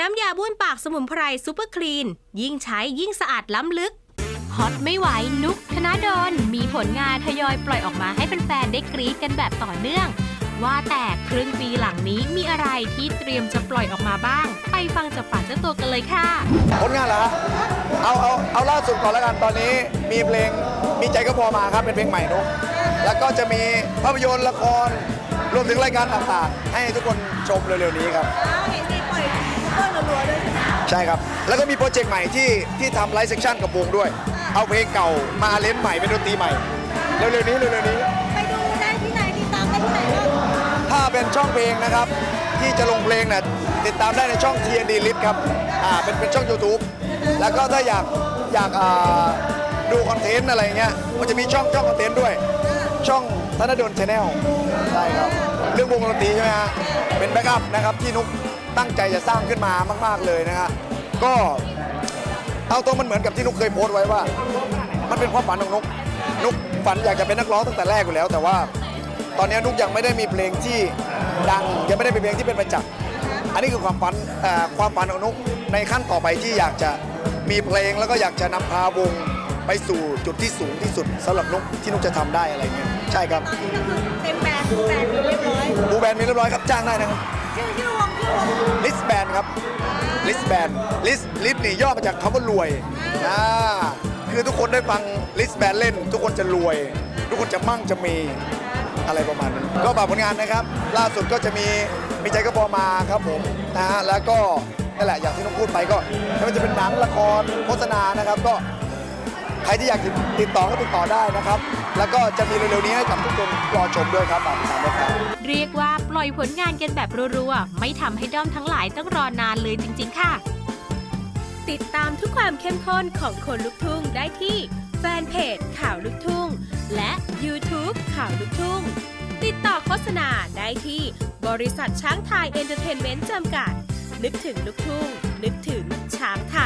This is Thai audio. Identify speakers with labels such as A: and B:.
A: น้ำยาบ้วนปากสมุนไพรซูเปอร์คลีน ยิ่งใช้ยิ่งสะอาดล้ำลึก ฮอตไม่ไหว นุก ธนาดอนมีผลงานทยอยปล่อยออกมาให้แฟนๆได้กรี๊ดกันแบบต่อเนื่อง ว่าแต่ครึ่งปีหลังนี้มีอะไรที่เตรียมจะปล่อยออกมาบ้าง ไปฟังจากปากเจ้าตัวกันเลยค่ะ
B: ผลงานเหรอฮะเอาเอาเอาล่าสุดก่อนแล้วกัน ตอนนี้มีเพลง มีใจก็พอมาครับ เป็นเพลงใหม่นุกแล้วก็จะมีภาพยนตร์ละคร รวมถึงรายการต่างๆ ให้ทุกคนชมเร็วๆนี้ครับ
C: ร์รัวๆด้วยใช่ไหม
B: ใช่ครับ แล้วก็มีโปรเจกต์ใหม่ที่ที่ทำไลฟ์เซสชั่นกับวงด้วย เอาเพลงเก่ามาเล่นใหม่เป็นดนตรีใหม่ เร็วๆนี้เร็วๆนี้
C: ไปดูได้ที่ไหนติดตามได้ที่ไหนบ้าง
B: ถ้าเป็นช่องเพลงนะครับ ที่จะลงเพลงนะติดตามได้ในช่อง TND List ครับอ่าเป็นเป็นช่อง YouTube แล้วก็ถ้าอยากอยากอ่าดูคอนเทนต์อะไรเงี้ยมันจะมีช่องช่องคอนเทนต์ด้วย ช่องธนดลชาแนลใช่ครับ เรื่องวงดนตรีใช่ไหมฮะเป็นแบ็กอัพนะครับที่นุก ตั้งใจจะสร้างขึ้นมามาก ๆเลยนะฮะก็เอาตัวมันเหมือนกับที่นุกเคยโพสต์ไว้ว่า มันเป็นความฝันของนุกนุกฝันอยากจะเป็นนักร้องตั้งแต่แรกอยู่แล้ว แต่ว่าตอนนี้นุกยังไม่ได้มีเพลงที่ดังยังไม่ได้มีเพลงที่เป็นประจักษ์อันนี้คือความฝันเอ่อความฝันของนุกในขั้นต่อไปที่อยากจะมีเพลงแล้วก็อยากจะนำพาวงไปสู่จุดที่สูงที่สุดสำหรับนุกที่นุกจะทำได้อะไรเงี้ยใช่ครับ
C: ตอนนี้ก็คือเต็มแบรนด์ทุกแบรนด์เรียบร้อย
B: บูแบนด์มีเรียบร้อยครับจ้างได้นะครับ
C: ชื่อชื่อวงชื่อวง
B: ลิสแบน ครับลิสแบนลิสลิสนี่ย่อมาจากคำว่ารวยอ่าคือทุกคนได้ฟังลิสแบนเล่น ทุกคนจะรวย ทุกคนจะมั่งจะมีอะไรประมาณนั้นก็ฝากผลงานนะครับ ล่าสุดก็จะมีมีใจก็พอมาครับผมนะฮะแล้วก็นั่นแหละอย่างที่น้องพูดไปก็ไม่ว่าจะเป็นหนังละครโฆษณานะครับก็ ใครที่อยากติดต่อก็ติดต่อได้นะครับ แล้วก็จะมีเร็วๆนี้ให้กับทุกคนรอชมด้วยครับฝากติดตามด้วยครับ
A: เรียกว่าปล่อยผลงานกันแบบรัวๆ ไม่ทำให้ด้อมทั้งหลายต้องรอนานเลยจริง ๆ ค่ะ ติดตามทุกความเข้มข้นของคนลุกทุ่งได้ที่แฟนเพจข่าวลุกทุ่ง และ YouTube ข่าวลุกทุ่ง ติดต่อโฆษณาได้ที่บริษัทช้างไทยเอนเตอร์เทนเมนต์จำกัด นึกถึงลุกทุ่ง นึกถึงช้างไทย